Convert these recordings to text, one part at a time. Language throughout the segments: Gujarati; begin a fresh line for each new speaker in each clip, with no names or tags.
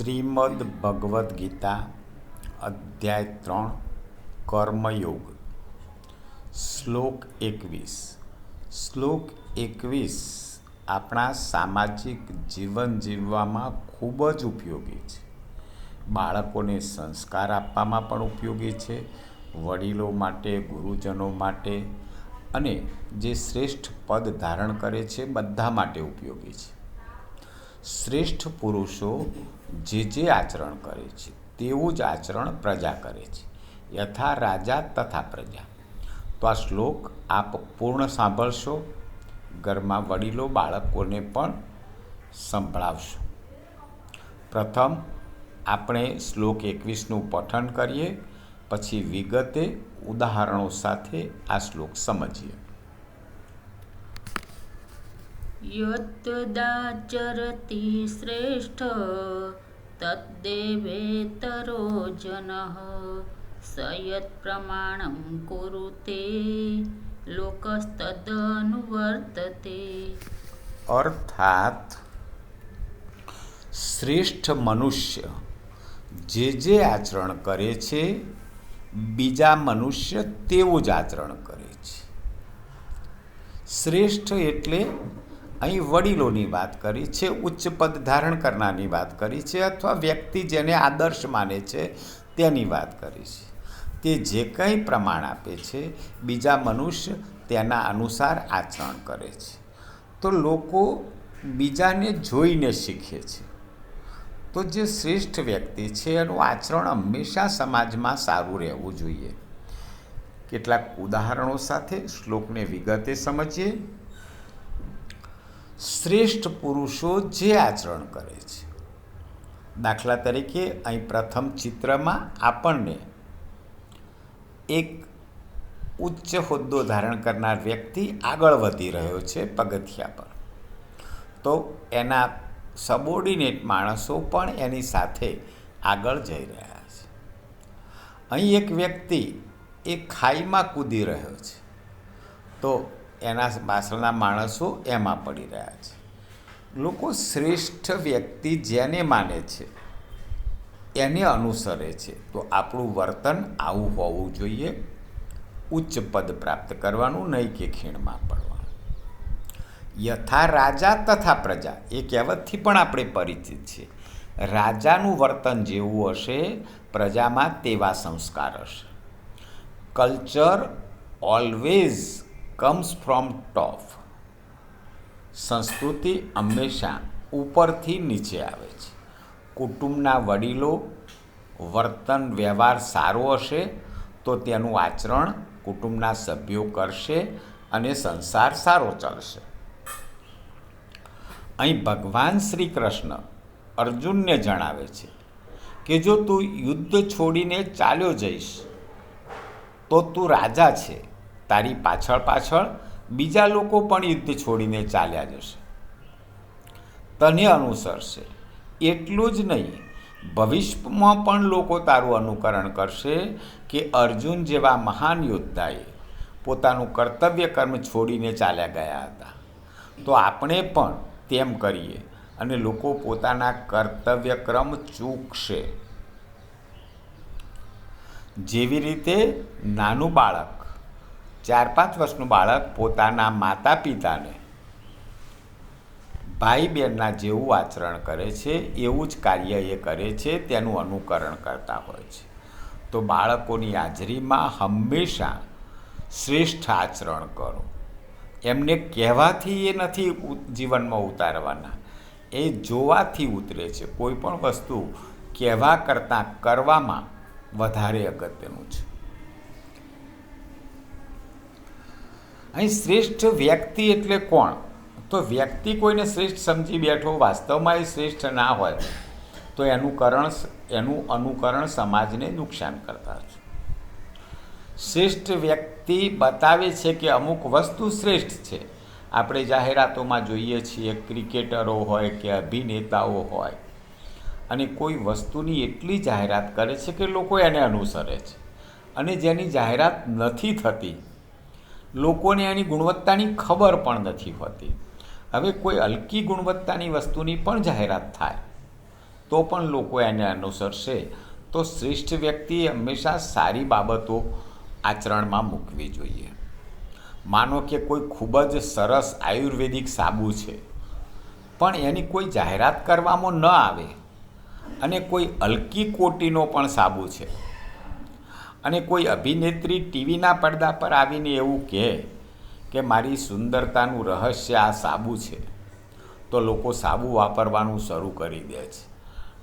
શ્રીમદ ભગવદ્ ગીતા, અધ્યાય ત્રણ, કર્મયોગ. શ્લોક એકવીસ. શ્લોક એકવીસ આપણા સામાજિક જીવન જીવવામાં ખૂબ જ ઉપયોગી છે. બાળકોને સંસ્કાર આપવામાં પણ ઉપયોગી છે, વડીલો માટે, ગુરુજનો માટે, અને જે શ્રેષ્ઠ પદ ધારણ કરે છે, બધા માટે ઉપયોગી છે. શ્રેષ્ઠ પુરુષો જે જે આચરણ કરે છે, તેવું જ આચરણ પ્રજા કરે છે, યથા રાજા તથા પ્રજા. તો આ શ્લોક આપ પૂર્ણ સાંભળશો, ઘરમાં વડીલો બાળકોને પણ સંભળાવશો. પ્રથમ, આપણે શ્લોક એકવીસનું પઠન કરીએ, પછી વિગતે ઉદાહરણો સાથે આ શ્લોક સમજીએ.
यत्तदाचरति श्रेष्ठ तद्देवेतरो जनः स यत्प्रमाणं कुरुते लोकस्तदनुवर्तते
અર્થાત શ્રેષ્ઠ મનુષ્ય જે જે આચરણ કરે છે બીજા મનુષ્ય તેવું જ આચરણ કરે છે શ્રેષ્ઠ એટલે અહીં વડીલોની વાત કરી છે, ઉચ્ચ પદ ધારણ કરનારની વાત કરી છે અથવા વ્યક્તિ જેને આદર્શ માને છે તેની વાત કરી છે. તે જે કંઈ પ્રમાણ આપે છે, બીજા મનુષ્ય તેના અનુસાર આચરણ કરે છે. તો લોકો બીજાને જોઈને શીખે છે. તો જે શ્રેષ્ઠ વ્યક્તિ છે, એનું આચરણ હંમેશા સમાજમાં સારું રહેવું જોઈએ. કેટલાક ઉદાહરણો સાથે શ્લોકને વિગતે સમજીએ. શ્રેષ્ઠ પુરુષો જે આચરણ કરે છે. દાખલા તરીકે અહીં પ્રથમ ચિત્રમાં આપણને એક ઉચ્ચ હોદ્દો ધારણ કરનાર વ્યક્તિ આગળ વધી રહ્યો છે પગથિયા પર. તો એના સબોર્ડિનેટ માણસો પણ એની સાથે આગળ જઈ રહ્યા છે. અહીં એક વ્યક્તિ એ ખાઈમાં કૂદી રહ્યો છે. તો એના પાછળના માણસો એમાં પડી રહ્યા છે. લોકો શ્રેષ્ઠ વ્યક્તિ જેને માને છે, એને અનુસરે છે. તો આપણું વર્તન આવું હોવું જોઈએ. ઉચ્ચ પદ પ્રાપ્ત કરવાનું, નહીં કે ખીણમાં પડવાનું. યથા રાજા તથા પ્રજા, એ કહેવતથી પણ આપણે પરિચિત છીએ. રાજાનું વર્તન જેવું હશે, પ્રજામાં તેવા સંસ્કાર હશે. Culture always comes from top સંસ્કૃતિ હંમેશા ઉપરથી નીચે આવે છે. કુટુંબના વડીલો, વર્તન વ્યવહાર સારો હશે તો તેનું આચરણ કુટુંબના સભ્યો કરશે અને સંસાર સારો ચાલશે. અહીં ભગવાન શ્રી કૃષ્ણ અર્જુનને જણાવે છે કે જો તું યુદ્ધ છોડીને ચાલ્યો જઈશ, તો તું રાજા છે. તારી પાછળ પાછળ બીજા લોકો પણ યુદ્ધ છોડીને ચાલ્યા જશે. તને અનુસરશે. એટલું જ નહીં, ભવિષ્યમાં પણ લોકો તારું અનુકરણ કરશે કે અર્જુન જેવા મહાન યોદ્ધાએ પોતાનું કર્તવ્ય કર્મ છોડીને ચાલ્યા ગયા હતા. તો આપણે પણ તેમ કરીએ અને લોકો પોતાના કર્તવ્ય ક્રમ ચૂકશે. જેવી રીતે નાનું બાળક ચાર પાંચ વર્ષનું બાળક પોતાના માતા પિતાને ભાઈ બહેનના જેવું આચરણ કરે છે, એવું જ કાર્ય એ કરે છે, તેનું અનુકરણ કરતા હોય છે. તો બાળકોની હાજરીમાં હંમેશા શ્રેષ્ઠ આચરણ કરો. એમને કહેવાથી એ નથી જીવનમાં ઉતારવાના. એ જોવાથી ઉતરે છે. કોઈ પણ વસ્તુ કહેવા કરતાં કરવામાં વધારે અગત્યનું છે. અહીં શ્રેષ્ઠ વ્યક્તિ એટલે કોણ? તો વ્યક્તિ કોઈને શ્રેષ્ઠ સમજી બેઠો, વાસ્તવમાં એ શ્રેષ્ઠ ના હોય, તો એનું કરણ એનું અનુકરણ સમાજને નુકસાન કરતા છે. શ્રેષ્ઠ વ્યક્તિ બતાવે છે કે અમુક વસ્તુ શ્રેષ્ઠ છે. આપણે જાહેરાતોમાં જોઈએ છીએ, ક્રિકેટરો હોય કે અભિનેતાઓ હોય, અને કોઈ વસ્તુની એટલી જાહેરાત કરે છે કે લોકો એને અનુસરે છે. અને જેની જાહેરાત નથી થતી લોકોને એની ગુણવત્તાની ખબર પણ નથી હોતી. હવે કોઈ હલકી ગુણવત્તાની વસ્તુની પણ જાહેરાત થાય, તો પણ લોકો એને અનુસરશે. તો શ્રેષ્ઠ વ્યક્તિએ હંમેશા સારી બાબતો આચરણમાં મૂકવી જોઈએ. માનો કે કોઈ ખૂબ જ સરસ આયુર્વેદિક સાબુ છે, પણ એની કોઈ જાહેરાત કરવામાં ન આવે અને કોઈ હલકી કોટીનો પણ સાબુ છે. અને કોઈ અભિનેત્રી ટીવીના પડદા પર આવીને એવું કહે કે મારી સુંદરતાનું રહસ્ય આ સાબુ છે. તો લોકો સાબુ વાપરવાનું શરૂ કરી દે છે.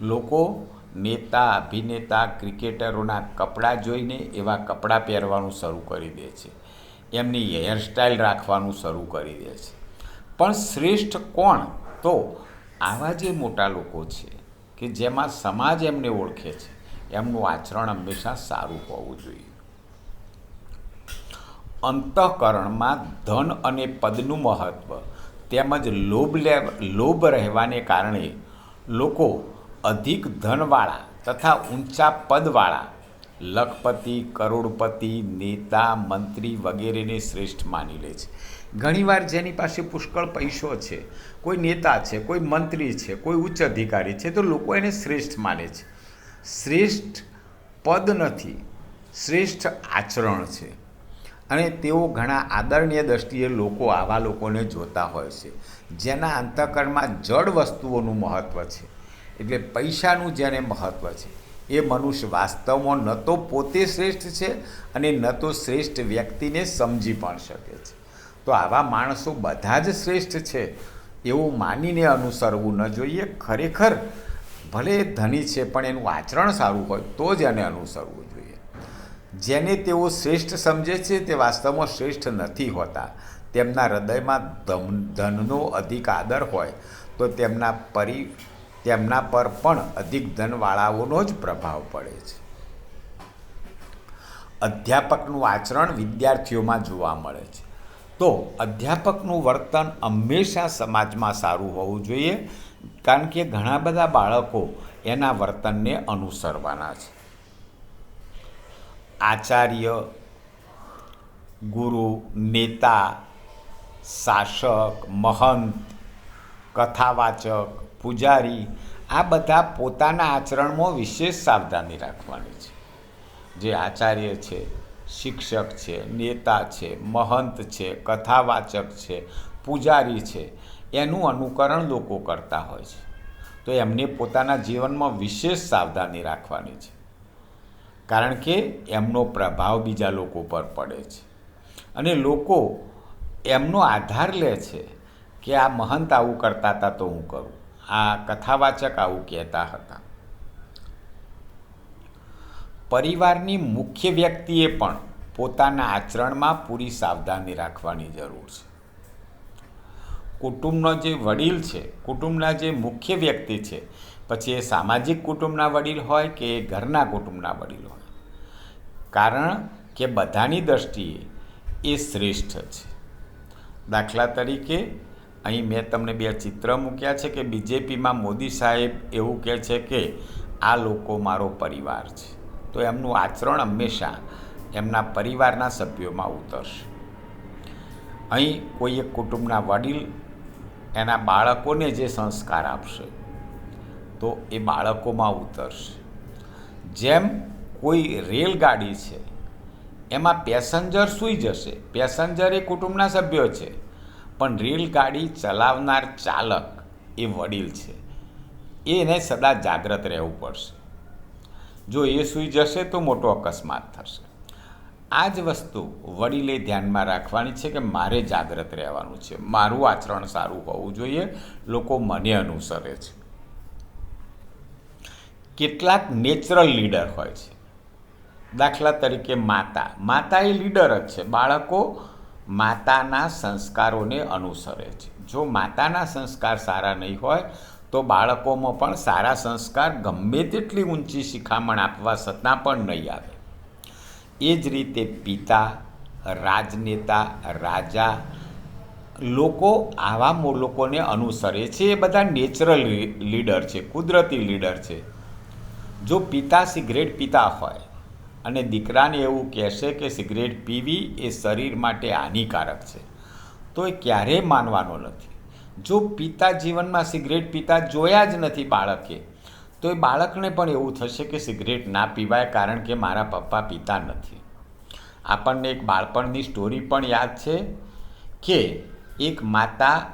લોકો નેતા, અભિનેતા, ક્રિકેટરોના કપડાં જોઈને એવા કપડાં પહેરવાનું શરૂ કરી દે છે. એમની હેરસ્ટાઈલ રાખવાનું શરૂ કરી દે છે. પણ શ્રેષ્ઠ કોણ? તો આવા જે મોટા લોકો છે કે જેમાં સમાજ એમને ઓળખે છે. એમનું આચરણ હંમેશા સારું હોવું જોઈએ. અંતઃકરણમાં ધન અને પદનું મહત્ત્વ તેમજ લોભ લે, લોભ રહેવાને કારણે લોકો અધિક ધનવાળા તથા ઊંચા પદવાળા, લખપતિ, કરોડપતિ, નેતા, મંત્રી વગેરેને શ્રેષ્ઠ માની લે છે. ઘણીવાર જેની પાસે પુષ્કળ પૈસો છે, કોઈ નેતા છે, કોઈ મંત્રી છે, કોઈ ઉચ્ચ અધિકારી છે, તો લોકો એને શ્રેષ્ઠ માને છે. શ્રેષ્ઠ પદ નથી, શ્રેષ્ઠ આચરણ છે. અને તેઓ ઘણા આદરણીય દ્રષ્ટિએ લોકો આવા લોકોને જોતા હોય છે, જેના અંતઃકરણમાં જડ વસ્તુઓનું મહત્ત્વ છે. એટલે પૈસાનું જેને મહત્ત્વ છે, એ મનુષ્ય વાસ્તવમાં ન તો પોતે શ્રેષ્ઠ છે અને ન તો શ્રેષ્ઠ વ્યક્તિને સમજી પણ શકે છે. તો આવા માણસો બધા જ શ્રેષ્ઠ છે, એવું માનીને અનુસરવું ન જોઈએ. ખરેખર ભલે ધની છે, પણ એનું આચરણ સારું હોય, તો જ એને અનુસરવું જોઈએ. જેને તેઓ શ્રેષ્ઠ સમજે છે, તે વાસ્તવમાં શ્રેષ્ઠ નથી હોતા. તેમના હૃદયમાં ધન ધનનો અધિક આદર હોય, તો તેમના પરિ, તેમના પર પણ અધિક ધનવાળાઓનો જ પ્રભાવ પડે છે. અધ્યાપકનું આચરણ વિદ્યાર્થીઓમાં જોવા મળે છે. તો અધ્યાપકનું વર્તન હંમેશા સમાજમાં સારું હોવું જોઈએ. કારણ કે ઘણા બધા બાળકો એના વર્તનને અનુસરવાના છે. આચાર્ય, ગુરુ, નેતા, શાસક, મહંત, કથાવાચક, પૂજારી આ બધા પોતાના આચરણમાં વિશેષ સાવધાની રાખવાની છે. જે આચાર્ય છે, શિક્ષક છે, નેતા છે, મહંત છે, કથાવાચક છે, પૂજારી છે એનું અનુકરણ લોકો કરતા હોય છે. તો એમને પોતાના જીવનમાં વિશેષ સાવધાની રાખવાની છે. કારણ કે એમનો પ્રભાવ બીજા લોકો પર પડે છે. અને લોકો એમનો આધાર લે છે કે આ મહંત આવું કરતા હતા તો હું કરું. આ કથાવાચક આવું કહેતા હતા. પરિવારની મુખ્ય વ્યક્તિએ પણ પોતાના આચરણમાં પૂરી સાવધાની રાખવાની જરૂર છે. કુટુંબનો જે વડીલ છે, કુટુંબના જે મુખ્ય વ્યક્તિ છે, પછી એ સામાજિક કુટુંબના વડીલ હોય કે એ ઘરના કુટુંબના વડીલ હોય. કારણ કે બધાની દ્રષ્ટિએ એ શ્રેષ્ઠ છે. દાખલા તરીકે, અહીં મેં તમને બે ચિત્ર મૂક્યા છે કે બીજેપીમાં મોદી સાહેબ એવું કહે છે કે, આ લોકો મારો પરિવાર છે. તો એમનું આચરણ હંમેશા એમના પરિવારના સભ્યોમાં ઉતરશે. અહીં કોઈ એક કુટુંબના વડીલ એના બાળકોને જે સંસ્કાર આપશે, તો એ બાળકોમાં ઉતરશે. જેમ કોઈ રેલગાડી છે, એમાં પેસેન્જર સૂઈ જશે. પેસેન્જર એ કુટુંબના સભ્યો છે, પણ રેલગાડી ચલાવનાર ચાલક એ વડીલ છે. એને સદા જાગ્રત રહેવું પડશે. જો એ સૂઈ જશે તો મોટો અકસ્માત થશે. આ જ વસ્તુ વડીલે ધ્યાનમાં રાખવાની છે કે મારે જાગ્રત રહેવાનું છે. મારું આચરણ સારું હોવું જોઈએ. લોકો મને અનુસરે છે. કેટલાક નેચરલ લીડર હોય છે. દાખલા તરીકે માતા. માતા એ લીડર જ છે. બાળકો માતાના સંસ્કારોને અનુસરે છે. જો માતાના સંસ્કાર સારા નહીં હોય, તો બાળકોમાં પણ સારા સંસ્કાર ગમે તેટલી ઊંચી શિખામણ આપવા છતાં પણ નહીં આવે. એ જ રીતે પિતા, રાજનેતા, રાજા, લોકો આવા લોકોને અનુસરે છે. એ બધા નેચરલ લીડર છે, કુદરતી લીડર છે. જો પિતા સિગરેટ પીતા હોય અને દીકરાને એવું કહેશે કે સિગરેટ પીવી એ શરીર માટે હાનિકારક છે, તો એ ક્યારેય માનવાનો નથી. જો પિતા જીવનમાં સિગરેટ પીતા જોયા જ નથી બાળકે તો એ બાળકને પણ એવું થશે કે સિગરેટ ના પીવાય કારણ કે મારા પપ્પા પીતા નથી. આપણને એક બાળપણની સ્ટોરી પણ યાદ છે કે એક માતા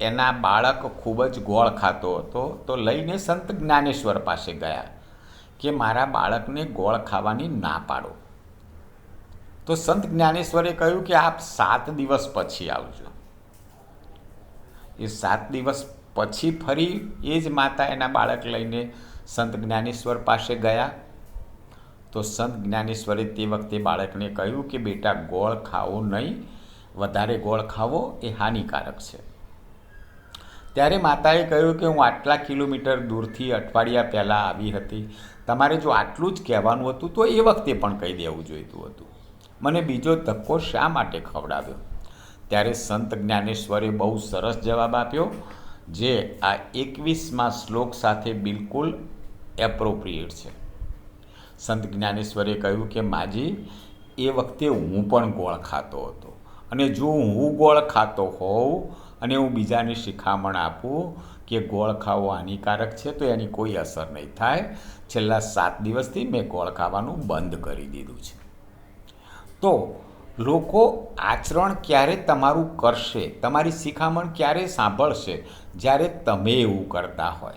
એના બાળક ખૂબ જ ગોળ ખાતો હતો તો લઈને સંત જ્ઞાનેશ્વર પાસે ગયા કે મારા બાળકને ગોળ ખાવાની ના પાડો. તો સંત જ્ઞાનેશ્વરે કહ્યું કે આપ સાત દિવસ પછી આવજો. એ સાત દિવસ પછી ફરી એ જ માતા એના બાળક લઈને સંત જ્ઞાનેશ્વર પાસે ગયા. તો સંત જ્ઞાનેશ્વરે તે વખતે બાળકને કહ્યું કે, બેટા, ગોળ ખાવો નહીં. વધારે ગોળ ખાવો એ હાનિકારક છે. ત્યારે માતાએ કહ્યું કે, હું આટલા કિલોમીટર દૂરથી અઠવાડિયા પહેલાં આવી હતી. તમારે જો આટલું જ કહેવાનું હતું, તો એ વખતે પણ કહી દેવું જોઈતું હતું. મને બીજો ધક્કો શા માટે ખવડાવ્યો? ત્યારે સંત જ્ઞાનેશ્વરે બહુ સરસ જવાબ આપ્યો. જે આ એકવીસમાં શ્લોક સાથે બિલકુલ એપ્રોપ્રિએટ છે. સંત જ્ઞાનેશ્વરે કહ્યું કે, માજી, એ વખતે હું પણ ગોળ ખાતો હતો. અને જો હું ગોળ ખાતો હોઉં અને હું બીજાને શિખામણ આપું કે ગોળ ખાવો હાનિકારક છે, તો એની કોઈ અસર નહીં થાય. છેલ્લા સાત દિવસથી મેં ગોળ ખાવાનું બંધ કરી દીધું છે. તો લોકો આચરણ ક્યારે તમારું કરશે, તમારી શિખામણ ક્યારે સાંભળશે, જ્યારે તમે એવું કરતા હોય.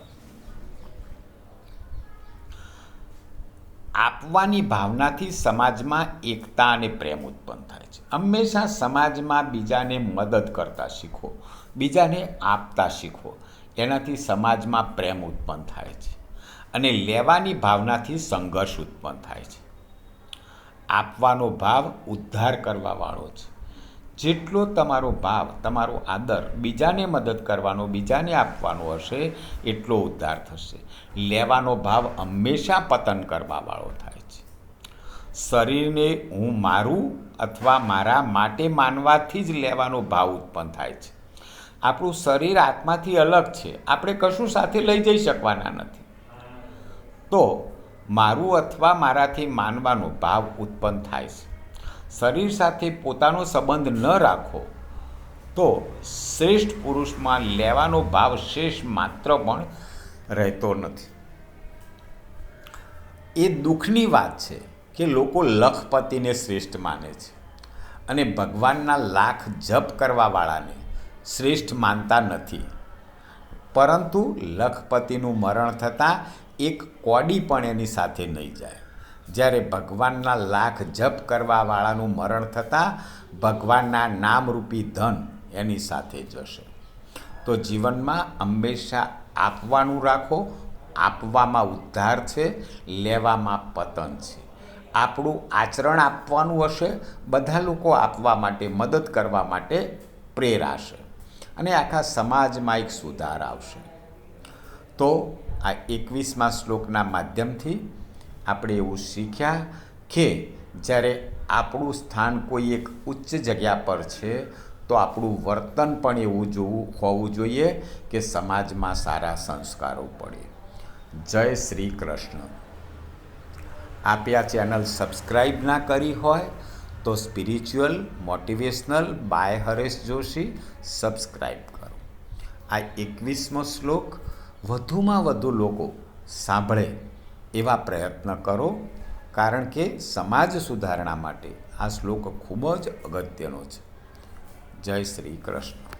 આપવાની ભાવનાથી સમાજમાં એકતા અને પ્રેમ ઉત્પન્ન થાય છે. હંમેશા સમાજમાં બીજાને મદદ કરતા શીખો, બીજાને આપતા શીખો, એનાથી સમાજમાં પ્રેમ ઉત્પન્ન થાય છે. અને લેવાની ભાવનાથી સંઘર્ષ ઉત્પન્ન થાય છે. આપવાનો ભાવ ઉદ્ધાર કરવાવાળો છે. જેટલો તમારો ભાવ, તમારો આદર બીજાને મદદ કરવાનો, બીજાને આપવાનો હશે, એટલો ઉદ્ધાર થશે. લેવાનો ભાવ હંમેશા પતન કરવાવાળો થાય છે. શરીરને હું મારું અથવા મારા માટે માનવાથી જ લેવાનો ભાવ ઉત્પન્ન થાય છે. આપણું શરીર આત્માથી અલગ છે. આપણે કશું સાથે લઈ જઈ શકવાના નથી. તો મારું અથવા મારાથી માનવાનો ભાવ ઉત્પન્ન થાય છે. શરીર સાથે પોતાનો સંબંધ ન રાખો, તો શ્રેષ્ઠ પુરુષમાં લેવાનો ભાવ શેષ માત્ર પણ રહેતો નથી. એ દુઃખની વાત છે કે લોકો લખપતિને શ્રેષ્ઠ માને છે અને ભગવાનના લાખ જપ કરવાવાળાને શ્રેષ્ઠ માનતા નથી. પરંતુ લખપતિનું મરણ થતાં એક કોડી પણ એની સાથે નહીં જાય. જ્યારે ભગવાનના લાખ જપ કરવાવાળાનું મરણ થતાં ભગવાનના નામરૂપી ધન એની સાથે જશે. તો જીવનમાં હંમેશા આપવાનું રાખો, આપવામાં ઉદ્ધાર છે, લેવામાં પતન છે. આપણું આચરણ આપવાનું હશે, બધા લોકો આપવા માટે, મદદ કરવા માટે પ્રેરાશે. અને આખા સમાજમાં એક સુધાર આવશે. તો આ એકવીસમાં શ્લોકના માધ્યમથી આપણે એવું શીખ્યા કે જ્યારે આપણું સ્થાન કોઈ એક ઉચ્ચ જગ્યા પર છે, તો આપણું વર્તન પણ એવું જોવું, હોવું જોઈએ કે સમાજમાં સારા સંસ્કારો પડે. જય શ્રી કૃષ્ણ. આપે આ ચેનલ સબસ્ક્રાઈબ ના કરી હોય, તો spiritual motivational by Haresh Joshi subscribe કરો. આ એકવીસમો શ્લોક વધુમાં વધુ લોકો સાંભળે એવા પ્રયત્ન કરો, કારણ કે સમાજ સુધારણા માટે આ શ્લોક ખૂબ જ અગત્યનો છે. જય શ્રી કૃષ્ણ.